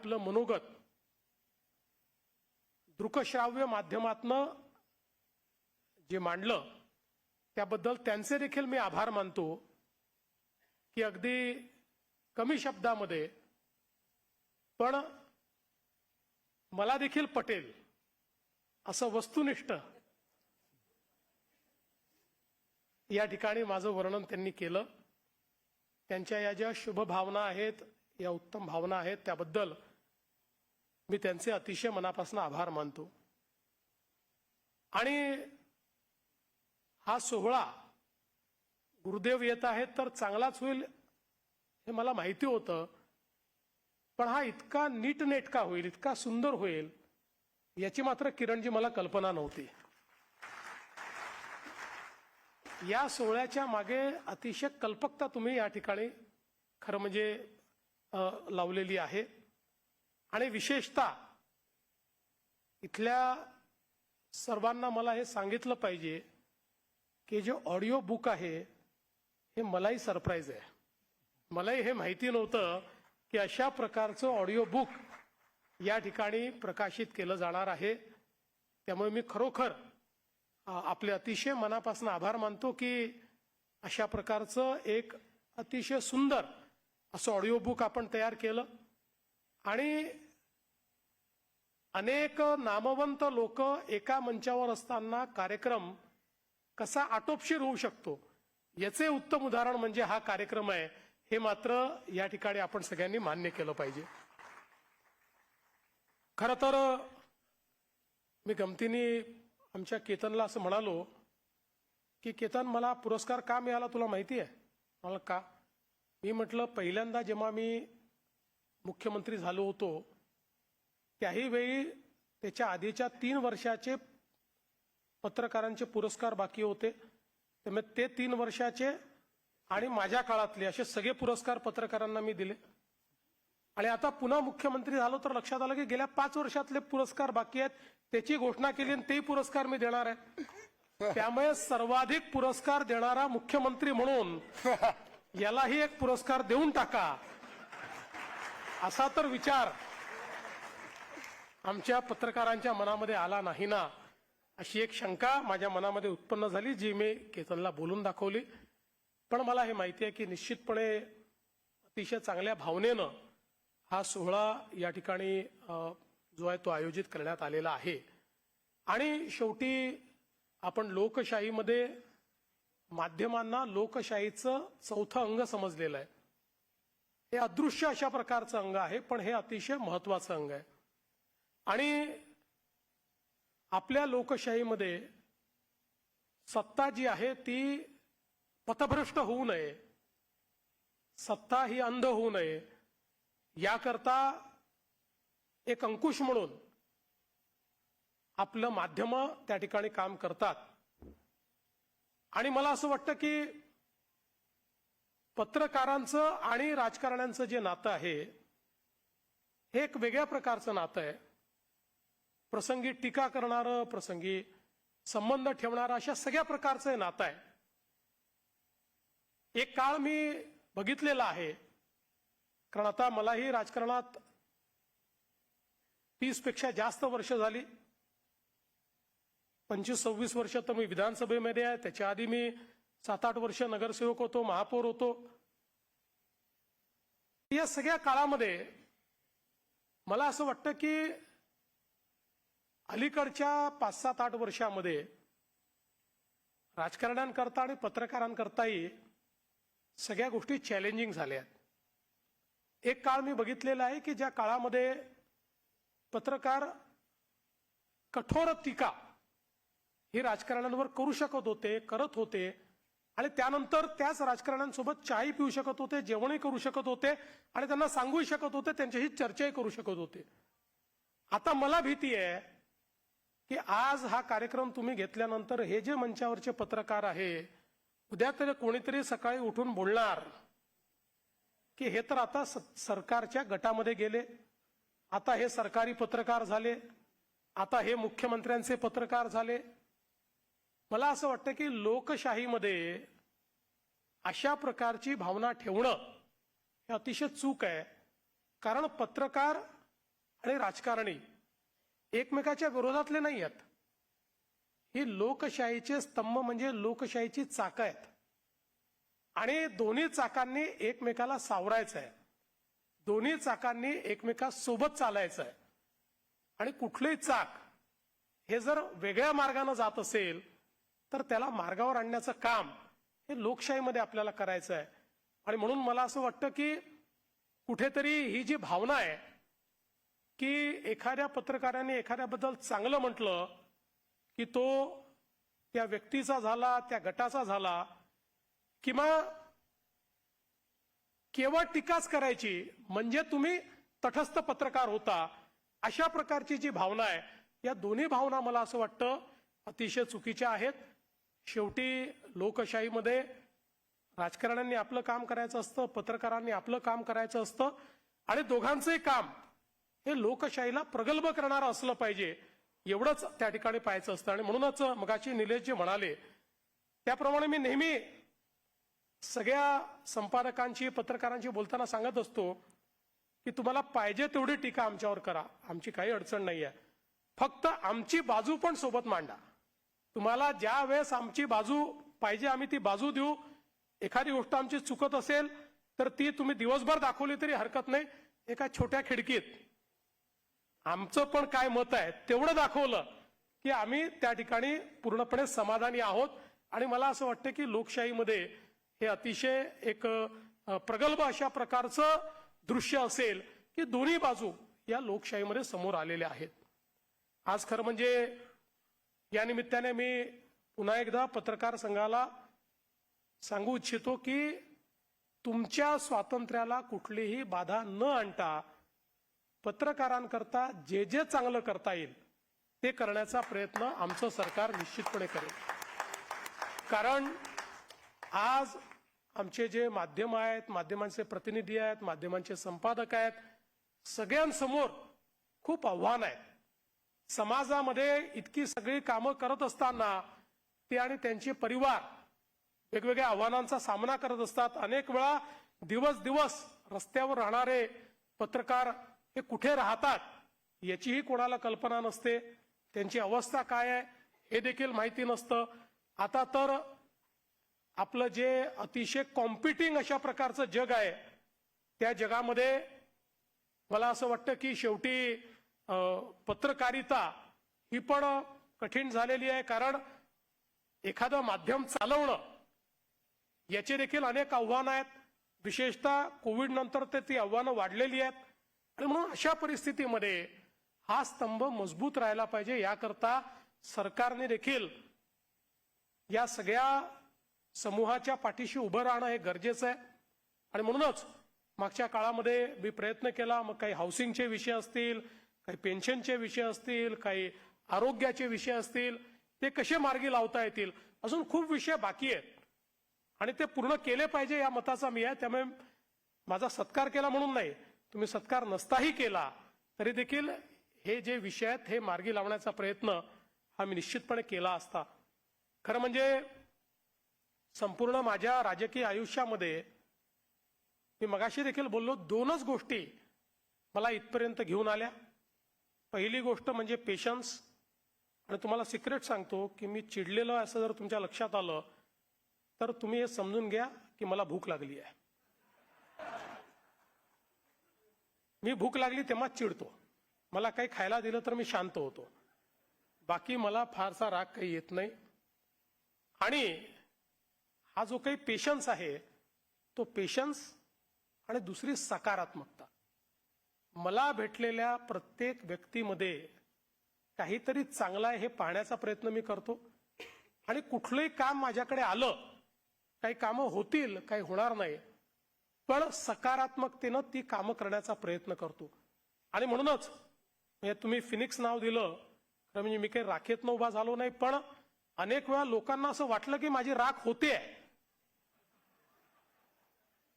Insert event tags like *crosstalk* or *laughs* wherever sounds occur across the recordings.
आपलं मनोगत दृकश्राव्य माध्यमातनं जे मांडलं त्याबद्दल त्यांचे देखील मी आभार मानतो की अगदी कमी शब्दामध्ये पण मला देखील पटेल असं वस्तुनिष्ठ या ठिकाणी माझं वर्णन त्यांनी केलं. त्यांच्या या ज्या शुभ भावना आहेत या उत्तम भावना आहेत त्याबद्दल मी त्यांचे अतिशय मनापासून आभार मानतो. आणि हा सोहळा गुरुदेव येत आहेत तर चांगलाच होईल हे मला माहिती होतं. पण हा इतका नीटनेटका होईल इतका सुंदर होईल याची मात्र किरणजी मला कल्पना नव्हती. या सोहळ्याच्या मागे अतिशय कल्पकता तुम्ही या ठिकाणी खरं म्हणजे लावलेली आहे. आणि विशेषतः इथल्या सर्वांना मला हे सांगितलं पाहिजे की जे ऑडिओ बुक आहे हे मलाही सरप्राईज आहे. मलाही हे माहिती नव्हतं की अशा प्रकारचं ऑडिओ बुक या ठिकाणी प्रकाशित केलं जाणार आहे. त्यामुळे मी खरोखर आपले अतिशय मनापासून आभार मानतो की अशा प्रकारचं एक अतिशय सुंदर असं ऑडिओ बुक आपण तयार केलं. आणि अनेक नामवंत लोक एका मंचावर असताना कार्यक्रम कसा आटोपशीर होऊ शकतो याचे उत्तम उदाहरण म्हणजे हा कार्यक्रम आहे. हे मात्र या ठिकाणी आपण सगळ्यांनी मान्य केलं पाहिजे. खर तर मी गमतीने आमच्या केतनला असं म्हणालो की केतन मला पुरस्कार का मिळाला तुला माहिती आहे? मला का? मी म्हटलं पहिल्यांदा जेव्हा मी मुख्यमंत्री झालो होतो त्याही वेळी त्याच्या आधीच्या तीन वर्षाचे पत्रकारांचे पुरस्कार बाकी होते. त्यामुळे ते तीन वर्षाचे आणि माझ्या काळातले असे सगळे पुरस्कार पत्रकारांना मी दिले. आणि आता पुन्हा मुख्यमंत्री झालो तर लक्षात आलं की गेल्या पाच वर्षातले पुरस्कार बाकी आहेत. त्याची घोषणा केली आणि तेही पुरस्कार मी देणार आहे. त्यामुळे सर्वाधिक पुरस्कार देणारा मुख्यमंत्री म्हणून *laughs* यालाही एक पुरस्कार देऊन टाका. असा तर विचार. आमच्या पत्रकारांच्या मनामध्ये आला नाही ना अशी एक शंका माझ्या मनामध्ये उत्पन्न झाली जी मी केतनला बोलून दाखवली. पण मला हे माहिती आहे की निश्चितपणे अतिशय चांगल्या भावनेनं हा सोहळा या ठिकाणी जो आहे तो आयोजित करण्यात आलेला आहे. आणि शेवटी आपण लोकशाहीमध्ये माध्यमांना लोकशाहीचं चौथं अंग समजलेलं आहे. हे अदृश्य अशा प्रकारचं अंग आहे पण हे अतिशय महत्वाचं अंग आहे. आणि आपल्या लोकशाहीमध्ये सत्ता जी आहे ती पथभ्रष्ट होऊ नये. सत्ता ही अंध होऊ नये. याकरता एक अंकुश म्हणून आपलं माध्यम त्या ठिकाणी काम करतात. आणि मला असं वाटतं की पत्रकारांचं आणि राजकारण्यांचं जे नातं आहे हे एक वेगळ्या प्रकारचं नातं आहे. प्रसंगी टीका करणारं प्रसंगी संबंध ठेवणारं अशा सगळ्या प्रकारचं नातं आहे. एक काळ मी बघितलेला आहे. कारण आता मलाही राजकारणात तीसपेक्षा जास्त वर्ष झाली. पंचवीस सव्वीस वर्ष तर मी विधानसभेमध्ये आहे. त्याच्या आधी मी सात आठ वर्ष नगरसेवक होतो महापौर होतो. या सगळ्या काळामध्ये मला असं वाटतं की अलीकडच्या पाच सात आठ वर्षामध्ये राजकारण्यांकरता आणि पत्रकारांकरताही सगळ्या गोष्टी चॅलेंजिंग झाल्या आहेत. एक काळ मी बघितलेला आहे की ज्या काळामध्ये पत्रकार कठोर टीका ही राजकारण्यांवर करू शकत होते करत होते आणि त्यानंतर त्याच राजकारण्यांसोबत चाही पिऊ शकत होते जेवणही करू शकत होते आणि त्यांना सांगूही शकत होते त्यांच्याशी चर्चाही करू शकत होते. आता मला भीती आहे की आज हा कार्यक्रम तुम्ही घेतल्यानंतर हे जे मंचावरचे पत्रकार आहे उद्या तरी कोणीतरी सकाळी उठून बोलणार की हे तर आता स- सरकारच्या गटामध्ये गेले आता हे सरकारी पत्रकार झाले आता हे मुख्यमंत्र्यांचे पत्रकार झाले. मला असं वाटतं की लोकशाहीमध्ये अशा प्रकारची भावना ठेवणं हे अतिशय चूक आहे. कारण पत्रकार आणि राजकारणी एकमेकाच्या विरोधातले नाही आहेत ही लोकशाहीचे स्तंभ म्हणजे लोकशाहीची चाकं आहेत. आणि दोन्ही चाकांनी एकमेकाला सावरायचं आहे दोन्ही चाकांनी एकमेकासोबत चालायचं आहे आणि कुठलंही चाक हे जर वेगळ्या मार्गाने जात असेल तर त्याला मार्गावर आणण्याचं काम हे लोकशाहीमध्ये आपल्याला करायचं आहे आणि म्हणून मला असं वाटतं की कुठेतरी ही जी भावना आहे की एखाद्या पत्रकाराने एखाद्याबद्दल चांगलं म्हटलं की तो त्या व्यक्तीचा झाला त्या गटाचा झाला किंवा केवळ टीकाच करायची म्हणजे तुम्ही तटस्थ पत्रकार होता अशा प्रकारची जी भावना आहे या दोन्ही भावना मला असं वाटतं अतिशय चुकीच्या आहेत. शेवटी लोकशाहीमध्ये राजकारण्यांनी आपलं काम करायचं असतं पत्रकारांनी आपलं काम करायचं असतं आणि दोघांचंही काम हे लोकशाहीला प्रगल्भ करणारं असलं पाहिजे एवढंच त्या ठिकाणी पाहायचं असतं. आणि म्हणूनच मगाशी निलेश जे म्हणाले त्याप्रमाणे मी नेहमी सगळ्या संपादकांची पत्रकारांशी बोलताना सांगत असतो की तुम्हाला पाहिजे तेवढी टीका आमच्यावर करा. आमची काही अडचण नाही आहे फक्त आमची बाजू पण सोबत मांडा. तुम्हाला ज्या वेळेस आमची बाजू पाहिजे आम्ही ती बाजू देऊ. एखादी गोष्ट आमची चुकत असेल तर ती तुम्ही दिवसभर दाखवली तरी हरकत नाही. एका छोट्या खिडकीत आमचं पण काय मत आहे तेवढं दाखवलं की आम्ही त्या ठिकाणी पूर्णपणे समाधानी आहोत. आणि मला असं वाटतं की लोकशाहीमध्ये हे अतिशय एक प्रगल्भ अशा प्रकारचं दृश्य असेल की दोन्ही बाजू या लोकशाहीमध्ये समोर आलेल्या आहेत. आज खरं म्हणजे या निमित्ताने मी पुन्हा एकदा पत्रकार संघाला सांगू इच्छितो की तुमच्या स्वातंत्र्याला कुठलीही बाधा न आणता पत्रकारांकरता जे जे चांगलं करता येईल ते करण्याचा प्रयत्न आमचं सरकार निश्चितपणे करेल. कारण आज आमचे जे माध्यम आहेत माध्यमांचे प्रतिनिधी आहेत माध्यमांचे संपादक आहेत सगळ्यांसमोर खूप आव्हान आहेत समाजामध्ये इतकी सगळी कामं करत असताना ते आणि त्यांचे परिवार वेगवेगळ्या आव्हानांचा सामना करत असतात. अनेक वेळा दिवस दिवस रस्त्यावर राहणारे पत्रकार हे कुठे राहतात याचीही कोणाला कल्पना नसते. त्यांची अवस्था काय आहे हे देखील माहिती नसतं. आता तर आपलं जे अतिशय कॉम्पिटिंग अशा प्रकारचं जग आहे त्या जगामध्ये मला असं वाटतं की शेवटी अं, पत्रकारिता ही पण कठीण झालेली आहे कारण एखादं माध्यम चालवणं याचे देखील अनेक आव्हानं आहेत. विशेषतः कोविड नंतर ते ती आव्हानं वाढलेली आहेत. आणि म्हणून अशा परिस्थितीमध्ये हा स्तंभ मजबूत राहायला पाहिजे. याकरता सरकारने देखील या सगळ्या समूहाच्या पाठीशी उभं राहणं हे गरजेचं आहे. आणि म्हणूनच मागच्या काळामध्ये मी प्रयत्न केला. मग काही हाऊसिंगचे विषय असतील काही पेन्शनचे विषय असतील काही आरोग्याचे विषय असतील ते कसे मार्गी लावता येतील? अजून खूप विषय बाकी आहेत. आणि ते पूर्ण केले पाहिजे या मताचा मी आहे. त्यामुळे माझा सत्कार केला म्हणून नाही. तुम्ही सत्कार नसताही केला तरी देखील हे जे विषय आहेत हे मार्गी लावण्याचा प्रयत्न हा मी निश्चितपणे केला असता. खरं म्हणजे संपूर्ण माझ्या राजकीय आयुष्यामध्ये मी मगाशी देखील बोललो दोनच गोष्टी मला इथपर्यंत घेऊन आल्या. पहिली गोष्ट म्हणजे पेशन्स आणि तुम्हाला सिक्रेट सांगतो की मी चिडलेलो आहे असं जर तुमच्या लक्षात आलं तर तुम्ही हे समजून घ्या की मला भूक लागली आहे. मी भूक लागली तेव्हाच चिडतो. मला काही खायला दिलं तर मी शांत होतो. बाकी मला फारसा राग काही येत नाही. आणि हा जो काही पेशन्स आहे तो पेशन्स आणि दुसरी सकारात्मकता. मला भेटलेल्या प्रत्येक व्यक्तीमध्ये काहीतरी चांगलं आहे हे पाहण्याचा प्रयत्न मी करतो. आणि कुठलंही काम माझ्याकडे आलं काही कामं होतील काही होणार नाही पण सकारात्मकतेनं ती कामं करण्याचा प्रयत्न करतो. आणि म्हणूनच म्हणजे तुम्ही फिनिक्स नाव दिलं खरं म्हणजे मी काही राखेत उभा झालो नाही पण अनेक वेळा लोकांना असं वाटलं की माझी राख होते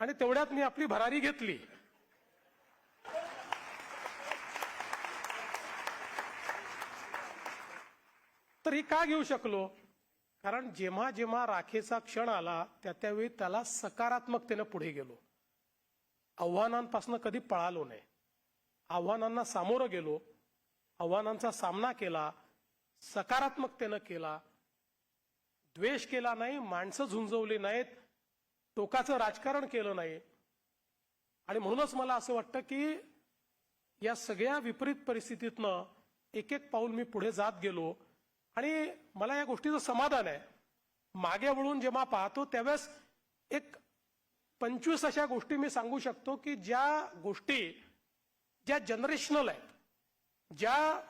आणि तेवढ्यात मी आपली भरारी घेतली. तर ही का घेऊ शकलो? कारण जेव्हा जेव्हा राखेचा क्षण आला त्या त्यावेळी त्याला सकारात्मकतेनं पुढे गेलो. आव्हानांपासून कधी पळालो नाही. आव्हानांना सामोरं गेलो आव्हानांचा सामना केला सकारात्मकतेनं केला द्वेष केला नाही माणसं झुंजवली नाहीत टोकाचं राजकारण केलं नाही. आणि म्हणूनच मला असं वाटतं की या सगळ्या विपरीत परिस्थितीतनं एक एक पाऊल मी पुढे जात गेलो. आणि मला या गोष्टीचं समाधान आहे. मागे वळून जेव्हा पाहतो त्यावेळेस एक पंचवीस अशा गोष्टी मी सांगू शकतो की ज्या गोष्टी ज्या जनरेशनल आहेत ज्या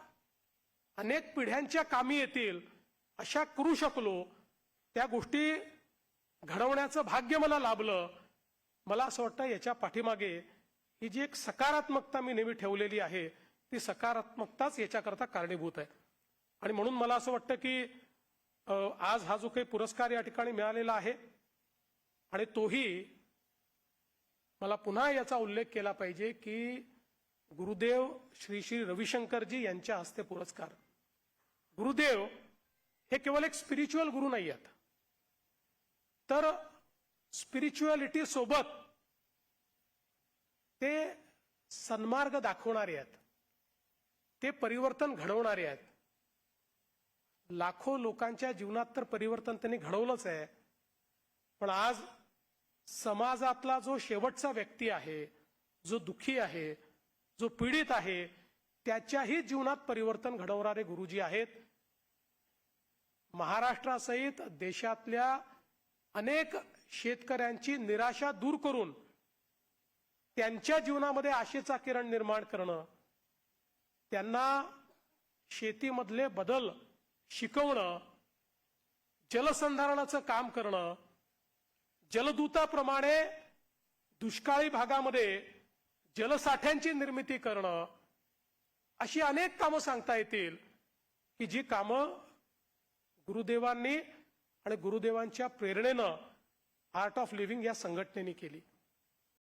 अनेक पिढ्यांच्या कामी येतील अशा करू शकलो त्या गोष्टी घडवण्याचं भाग्य मला लाभलं मला असं वाटतं याच्या पाठीमागे ही जी एक सकारात्मकता मी नेहमी ठेवलेली आहे ती सकारात्मकताच याच्याकरता कारणीभूत आहे. आणि म्हणून मला असं वाटतं की आज हा जो काही पुरस्कार या ठिकाणी मिळालेला आहे आणि तोही मला पुन्हा याचा उल्लेख केला पाहिजे की गुरुदेव श्री श्री रविशंकरजी यांच्या हस्ते पुरस्कार. गुरुदेव हे केवळ एक स्पिरिच्युअल गुरु नाही आहेत. तर स्पिरिच्युअलिटी सोबत ते सन्मार्ग दाखवणारे आहेत. ते परिवर्तन घडवणारे आहेत. लाखो लोकांच्या जीवनात तर परिवर्तन त्यांनी घडवलंच आहे. पण आज समाजातला जो शेवटचा व्यक्ती आहे जो दुःखी आहे जो पीडित आहे त्याच्याही जीवनात परिवर्तन घडवणारे गुरुजी आहेत. महाराष्ट्रासहित देशातल्या अनेक शेतकऱ्यांची निराशा दूर करून त्यांच्या जीवनामध्ये आशेचा किरण निर्माण करणं त्यांना शेतीमधले बदल शिकवणं जलसंधारणाचं काम करणं जलदूताप्रमाणे दुष्काळी भागामध्ये जलसाठ्यांची निर्मिती करणं अशी अनेक कामं सांगता येतील की जी कामं गुरुदेवांनी आणि गुरुदेवांच्या प्रेरणेनं आर्ट ऑफ लिव्हिंग या संघटनेने केली.